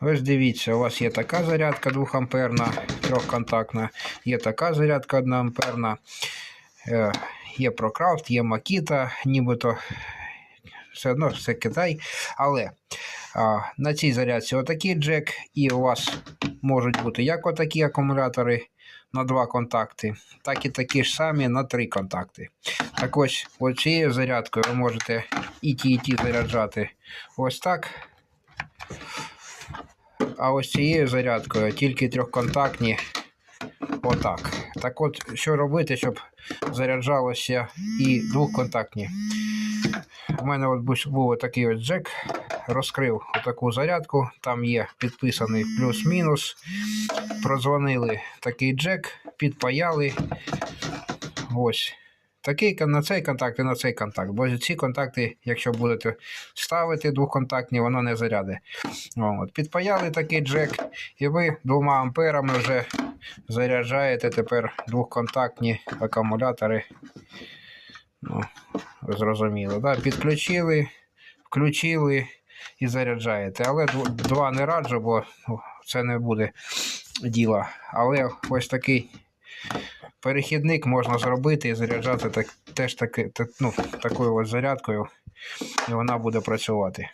Ось дивіться, у вас є така зарядка 2 амперна, трьохконтактна, є така зарядка 1 амперна, е, є Procraft, є Makita, нібито все одно все Китай. Але а, на цій зарядці отакий джек, і у вас можуть бути як отакі акумулятори на два контакти, так і такі ж самі на три контакти. Так ось цією зарядкою ви можете і ті, і ті заряджати ось так. А ось цією зарядкою тільки трьохконтактні отак. Так от, що робити, щоб заряджалося і двохконтактні? У мене от був- такий ось джек, розкрив таку зарядку, там є підписаний плюс-мінус. Прозвонили такий джек, підпаяли. Ось. Такий на цей контакт і на цей контакт. Бо ці контакти, якщо будете ставити двохконтактні, воно не заряде. От. Підпаяли такий джек, і ви двома амперами вже заряджаєте тепер двохконтактні акумулятори. Ну, ви зрозуміли, да? Підключили, включили і заряджаєте. Але два не раджу, бо ну, це не буде діла. Але ось такий перехідник можна зробити і заряджати так, теж таки, так, ну, такою ось зарядкою, і вона буде працювати.